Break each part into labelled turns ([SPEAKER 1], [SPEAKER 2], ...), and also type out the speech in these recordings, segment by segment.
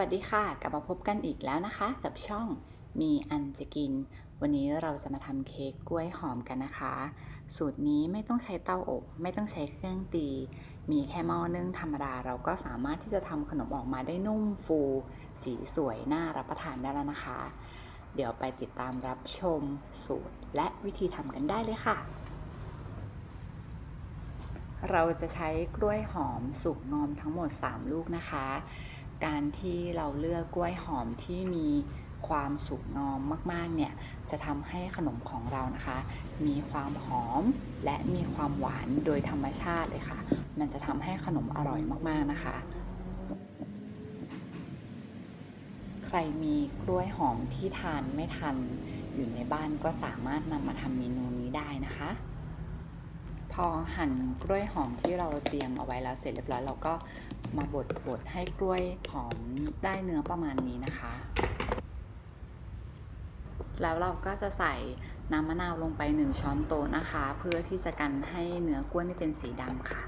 [SPEAKER 1] วัสดีค่ะ กลับมาพบกันอีกแล้วนะคะ กับช่องมีอันจะกิน วันนี้เราจะมาทำเค้กกล้วยหอมกันนะคะ สูตรนี้ไม่ต้องใช้เตาอบ ไม่ต้องใช้เครื่องตี มีแค่หม้อนึ่งธรรมดา เราก็สามารถที่จะทำขนมออกมาได้นุ่มฟู สีสวยน่ารับประทานได้แล้วนะคะ เดี๋ยวไปติดตามรับชมสูตรและวิธีทำกันได้เลยค่ะเราจะใช้กล้วยหอมสุกงอมทั้งหมด 3 ลูกนะคะ การที่เราเลือกกล้วยหอมที่มีความสุกงอมมากๆเนี่ยจะทำให้ขนมของเรานะคะ มีความหอมและมีความหวานโดยธรรมชาติเลยค่ะ มันจะทำให้ขนมอร่อยมากๆนะคะ ใครมีกล้วยหอมที่ทานไม่ทันอยู่ในบ้านก็สามารถนำมาทำเมนูนี้ได้นะคะ พอหั่นกล้วยหอมที่เราเตรียมเอาไว้แล้วเสร็จเรียบร้อยเราก็ มาบดบดให้กล้วยหอมได้เนื้อประมาณนี้นะคะ แล้วเราก็จะใส่น้ำมะนาวลงไป 1 ช้อนโต๊ะนะคะ เพื่อที่จะกันให้เนื้อกล้วยไม่เป็นสีดำค่ะ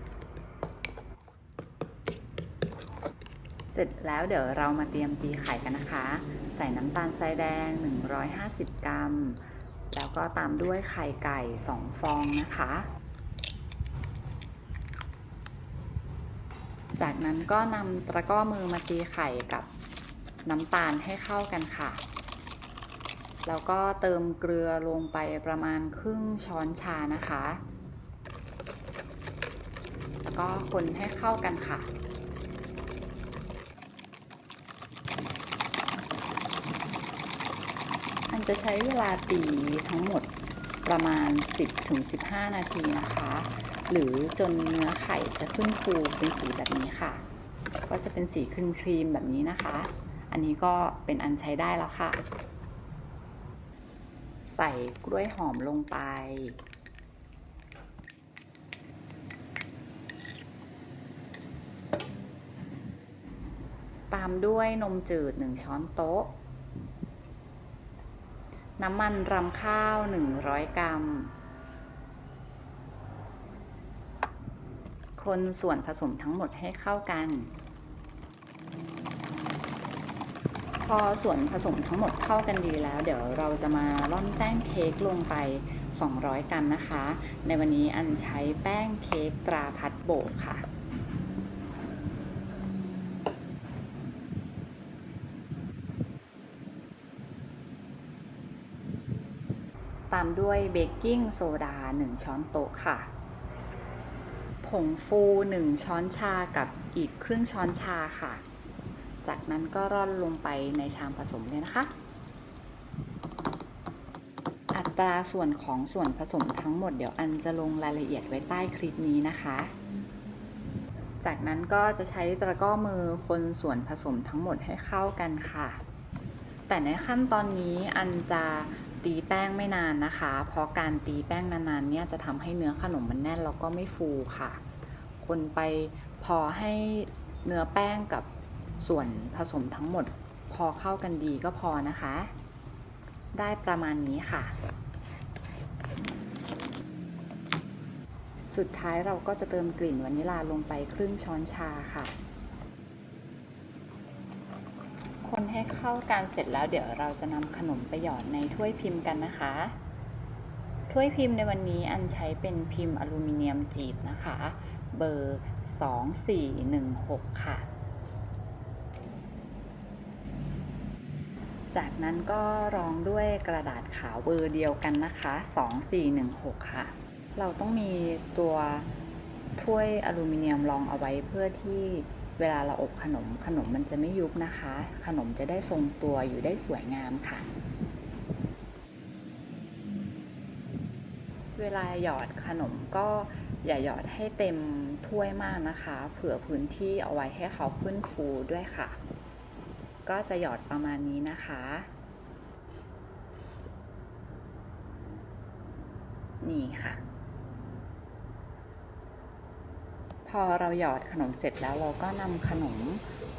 [SPEAKER 1] เสร็จแล้วเดี๋ยวเรามาเตรียมตีไข่กันนะคะ ใส่น้ำตาลทรายแดง 150 กรัม แล้วก็ตามด้วยไข่ไก่ 2 ฟองนะคะ จากนั้นก็นำตะกร้อมือมาตีไข่กับน้ำตาลให้เข้ากันค่ะ แล้วก็เติมเกลือลงไปประมาณครึ่งช้อนชานะคะ แล้วก็คนให้เข้ากันค่ะมันจะใช้เวลาตีทั้งหมดประมาณ 10-15 นาทีนะคะ หรือจนเนื้อไข่จะขึ้นฟูเป็นสีแบบนี้ค่ะ ก็จะเป็นสีครีมครีมแบบนี้นะคะ อันนี้ก็เป็นอันใช้ได้แล้วค่ะ ใส่กล้วยหอมลงไปตามด้วยนมจืด 1 ช้อนโต๊ะ น้ำมันรำข้าว 100 กรัม คนส่วนผสมทั้งหมดให้เข้ากัน พอส่วนผสมทั้งหมดเข้ากันดีแล้ว เดี๋ยวเราจะมาร่อนแป้งเค้กลงไป 200 กรัมนะคะ ในวันนี้อันใช้แป้งเค้กตราพัดโบกค่ะตามด้วยเบกกิ้งโซดา 1 ช้อนโต๊ะค่ะ งฟู1ช้อนชากับอีกครึ่งช้อนชาค่ะ จากนั้นก็ร่อนลงไปในชามผสมเลยนะคะ อัตราส่วนของส่วนผสมทั้งหมดเดี๋ยวอันจะลงรายละเอียดไว้ใต้คลิปนี้นะคะ จากนั้นก็จะใช้ตะกร้อมือคนส่วนผสมทั้งหมดให้เข้ากันค่ะ แต่ในขั้นตอนนี้อันจะ ตีแป้งไม่นานนะคะ เพราะการตีแป้งนานๆเนี่ยจะทำให้เนื้อขนมมันแน่นแล้วก็ไม่ฟูค่ะ คนไปพอให้เนื้อแป้งกับส่วนผสมทั้งหมด พอเข้ากันดีก็พอนะคะ ได้ประมาณนี้ค่ะ สุดท้ายเราก็จะเติมกลิ่นวานิลาลงไปครึ่งช้อนชาค่ะ คน ให้เข้ากันเสร็จแล้วเดี๋ยวเราจะนำขนมไปหยอดในถ้วยพิมพ์กันนะคะ ถ้วยพิมพ์ในวันนี้อันใช้เป็นพิมพ์อลูมิเนียมจีบนะคะ เบอร์ 2416 ค่ะ จากนั้นก็รองด้วยกระดาษขาวเบอร์เดียวกันนะคะ 2416 ค่ะ เราต้องมีตัวถ้วยอลูมิเนียมรองเอาไว้เพื่อที่ เวลาเราอบขนมขนมมันจะไม่ยุบนะคะ ขนมจะได้ทรงตัวอยู่ได้สวยงามค่ะ เวลาหยอดขนมก็อย่าหยอดให้เต็มถ้วยมากนะคะ เผื่อพื้นที่เอาไว้ให้เขาขึ้นฟูด้วยค่ะ ก็จะหยอดประมาณนี้นะคะ นี่ค่ะ พอเราหยอดขนมเสร็จแล้วเราก็นำขนม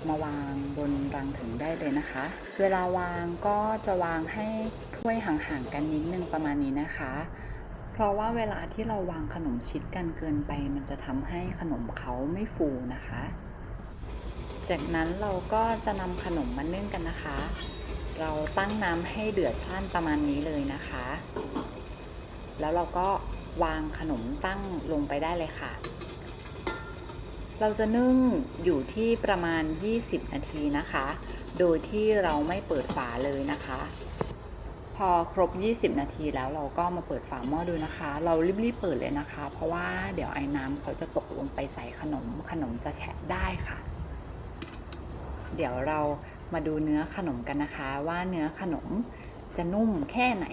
[SPEAKER 1] มาวางบนรังถึงได้เลยนะคะ เวลาวางก็จะวางให้ถ้วยห่างๆกันนิดนึงประมาณนี้นะคะ เพราะว่าเวลาที่เราวางขนมชิดกันเกินไป มันจะทำให้ขนมเขาไม่ฟูนะคะ จากนั้นเราก็จะนำขนมมานึ่งกันนะคะ เราตั้งน้ำให้เดือดพล่านประมาณนี้เลยนะคะ แล้วเราก็วางขนมตั้งลงไปได้เลยค่ะ เราจะนึ่งอยู่ที่ประมาณ 20 นาทีนะคะ โดยที่เราไม่เปิดฝาเลยนะคะ พอครบ 20 นาทีแล้วเราก็มาเปิดฝาหม้อดูนะคะ เรารีบๆเปิดเลยนะคะ เพราะว่าเดี๋ยวไอ้น้ำเขาจะตกลงไปใส่ขนม ขนมจะแฉะได้ค่ะ เดี๋ยวเรามาดูเนื้อขนมกันนะคะ ว่าเนื้อขนมจะนุ่มแค่ไหน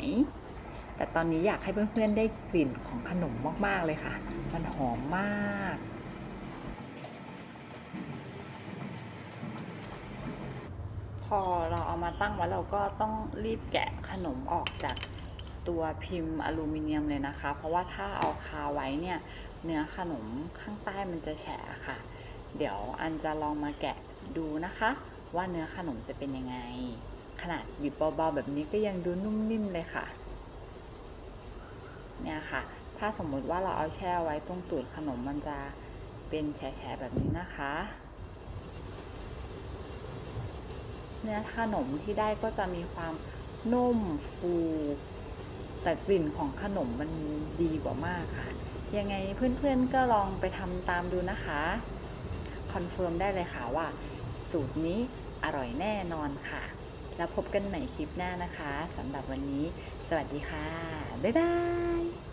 [SPEAKER 1] แต่ตอนนี้อยากให้เพื่อนๆได้กลิ่นของขนมมากๆเลยค่ะ มันหอมมาก พอเราเอามาตั้งไว้เราก็ต้องรีบแกะขนมออกจากตัวพิมพ์อลูมิเนียมเลยนะคะ เพราะว่าถ้าเอาคาไว้เนี่ยเนื้อขนมข้างใต้มันจะแฉะค่ะ เดี๋ยวอันจะลองมาแกะดูนะคะ ว่าเนื้อขนมจะเป็นยังไง ขนาดหยิบเบาๆแบบนี้ก็ยังดูนุ่มนิ่มเลยค่ะเนี่ยค่ะ ถ้าสมมุติว่าเราเอาแช่ไว้ตรงตูดขนมมันจะเป็นแฉะๆแบบนี้นะคะ เนื้อขนมที่ได้ก็จะมีความนุ่มฟู แต่กลิ่นของขนมมันดีกว่ามากค่ะ ยังไงเพื่อนๆก็ลองไปทำตามดูนะคะ คอนเฟิร์มได้เลยค่ะว่า สูตรนี้อร่อยแน่นอนค่ะ แล้วพบกันใหม่คลิปหน้านะคะสำหรับวันนี้ สวัสดีค่ะ บ๊ายบาย